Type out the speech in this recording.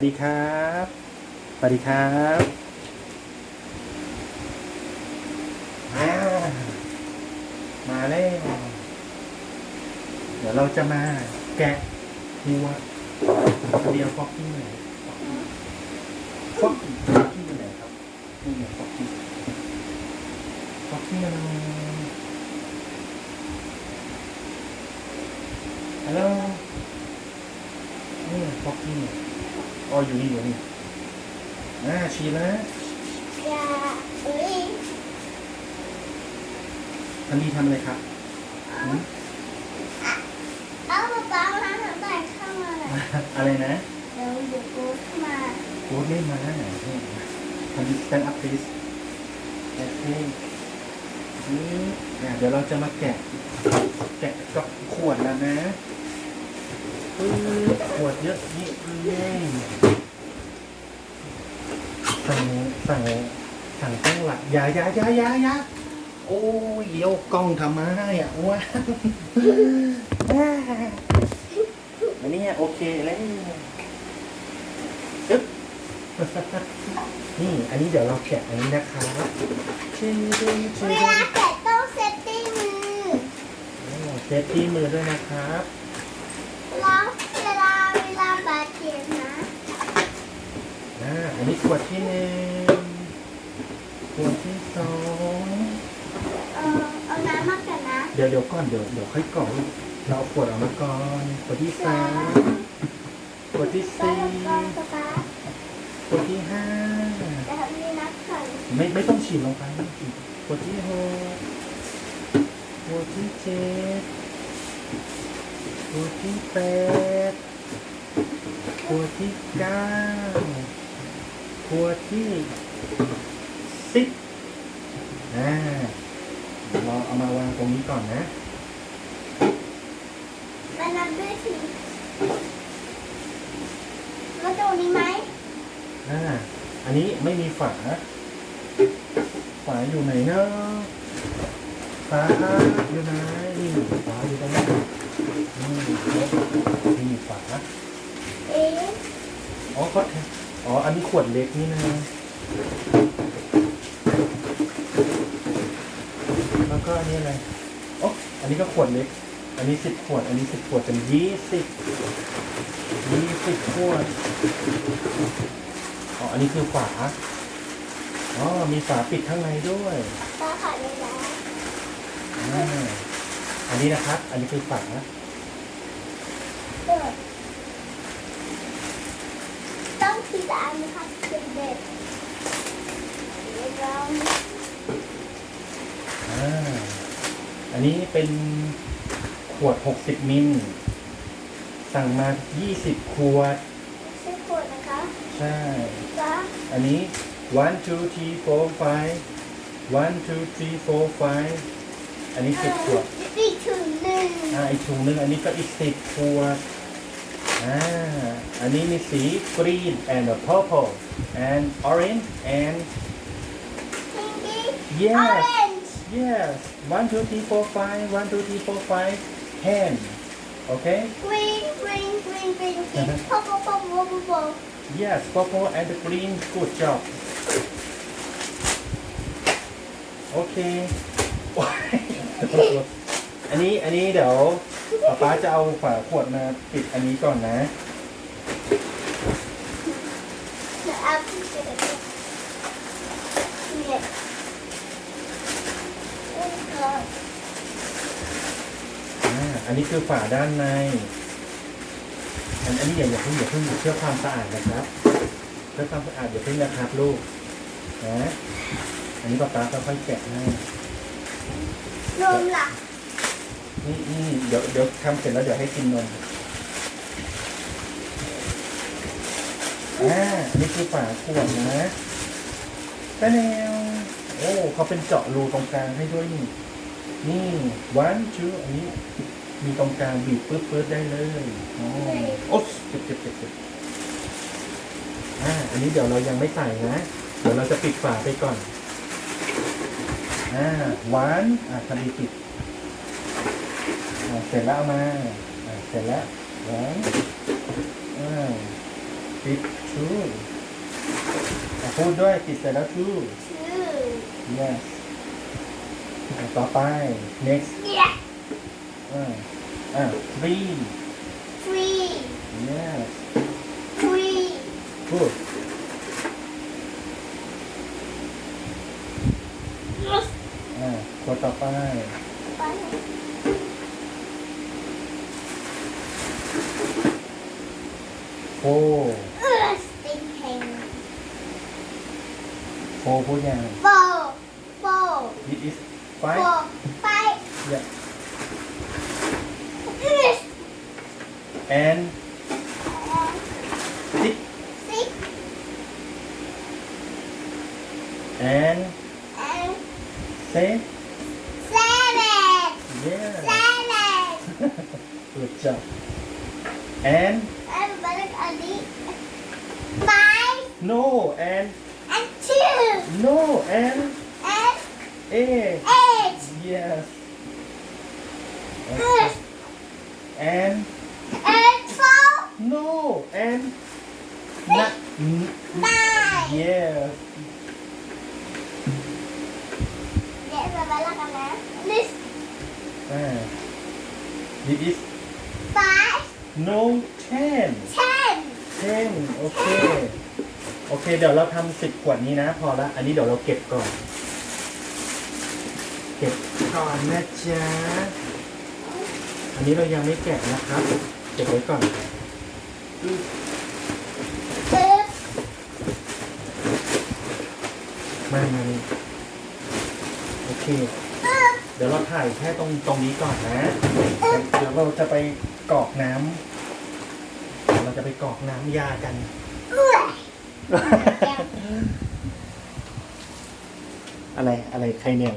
สวัสดีครับ สวัสดีครับอ่ามาแล้ว เดี๋ยวเราจะมาแกะหัวเดียวฟอกกิ้ไหนฟอกกิ้งฟอกกิ้งอยู่ไหนครับนี่ไงฟอกกิ้ฟอกกิ้งมันฮัลโหลนี่ฟอกกิ้ อ๋ออยู่นี่อยู่นี่อ่าชีนะอย่าเอ้ยทันทีทำอะไรครับหืมเอากระเป๋าร้านหนังแต่เข้ามาหน่อยอะไรนะเดี๋ยวเดี๋ยวกูเข้ามาโค้ดเล่นมานี่ทันที stand up please โอเคนี่อะเดี๋ยวเราจะมาแกะ แกะกับขวดแล้วนะ ปึ๊บขวดเยอะนี่เย้สั่งสั่งสั่งตั้งหลักยายายายายาโอ้ยเดี๋ยวกล้องทำมาให้อะว้าวอันนี้โอเคแล้วอึ๊บนี่ อันนี้เดี๋ยวเราแกะอันนี้นะคะชิงชิงชิเวลาแกะต้องเซตติ้มือโอ้เซฟที่มือด้วยนะครับ แล้วเวลาเวลาบาดเจ็บนะ อ่าอันนี้ขวดที่หนึ่งขวดที่สองเออเอาน้ำมากันนะเดี๋ยวเดี๋ยวก่อนเดี๋ยวเดี๋ยวค่อยกรอกลูกเราเอาขวดออกมาก่อนขวดที่สามขวดที่ก็สี่ก็สตาร์ทขวดที่ห้าจะทำนี่นับก่อนไม่ไม่ต้องฉีดลงไปไม่ต้องฉีดขวดที่หกขวดที่เจ็ดขวดที่แปดขวดที่เก้า ขวที่สิบอ่าเราเอามาวางตรงนี้ก่อนนะมานับด้วยสิมาดูนี้ไหมอ่าอันนี้ไม่มีฝา ฝาอยู่ไหนเนาะฝาอยู่ไหนนี่ฝาอยู่ตรงนี้นี่นี่ฝาเอ๊ะอ๋อเขา อ๋อ อันนี้ขวดเล็กนี่นะแล้วก็อันนี้อะไรอ๋ออันนี้ก็ขวดเล็ก อันนี้สิบขวด อันนี้สิบขวดเป็นยี่สิบยี่สิบขวด อ๋อ อันนี้คือฝา อ๋อ มีฝาปิดข้างในด้วยตาขาดเลยนะอ่าอันนี้นะครับ อันนี้คือฝาเปิดต้อง ทีละอันนะคะเด็กๆเดี๋ยวเราอ่าอันนี้เป็นขวด 60 มิล สั่งมา 20 ขวด ใช้ขวดนะคะใช่จ้าอันนี้ one two three four five one two three four five อันนี้10ขวด อีกถุงหนึ่งอ่าอีกถุงหนึงอันนี้ก็อีก10ขวด อ่า อันนี้มีสี green and purple and orange and พิงกี้ yes orange Yes, one, two, three, four, five, one, two, three, four, five, ten. Okay? green green green green green purple purple purple Yes, purple and green. Good job. Okay. อันนี้อันนี้เดี๋ยว ป๊าป๊าจะเอาฝาขวดมาปิดอันนี้ก่อนนะ เอาที่เกิดเนี่ยอุ้ยก่อนอ่า อันนี้คือฝาด้านใน อันอันนี้อย่าอย่าเพิ่งอย่าเพิ่งเพื่อความสะอาดนะครับ เพื่อความสะอาดอย่าเพิ่งนะครับลูก นะ อันนี้ป๊าป๊าค่อยๆแกะให้ นมล่ะ นี่นี่เดี๋ยวเดี๋ยวทำเสร็จแล้วเดี๋ยวให้กินนมอ่านนี้คือฝาขวดนะตะแนวโอ้เขาเป็นเจาะรูตรงกลางให้ด้วยนี่นี่วันชูอันนี้ มีตรงกลางบีบปื๊ดปื๊ดได้เลยโอ้โอ๊ยเจ็บเจ็บเจ็บเจ็บอ่าอันนี้เดี๋ยวเรายังไม่ใส่นะ เดี๋ยวเราจะปิดฝาไปก่อนอ่าหวันอ่าทำดีปิด เสร็จแล้วเอามาอ่าเสร็จแล้วแล้วอ่าปิปิด two อะพูดด้วยปิดเสร็จแล้ว two two yes อะต่อไป next yeah อ่าอ่า three three yes three good yes อ่าตัวต่อไป cô cô cô nhà. Cô cô it is five. Cô five. Yeah and six. Six. And and seven. seven. Yeah. Seven. Good job. And Five. No and and two. No and and eight eight. yes. Okay. and and twelve, no and not nine. yes. Để rồi balik ka na. List อ่า it is five, no ten. Ten. เช่นโอเค โอเค เดี๋ยวเราทำสิบขวดนี้นะ พอละ อันนี้เดี๋ยวเราเก็บก่อน เก็บก่อนนะจ๊ะ อันนี้เรายังไม่แกะนะครับ เก็บไว้ก่อน มามานี่โอเค เดี๋ยวเราถ่ายแค่ตรงตรงนี้ก่อนนะ เดี๋ยวเราจะไปกรอกน้ำ จะไปกรอกน้ำยากัน ugh. อะไรอะไรใครเหนื่อย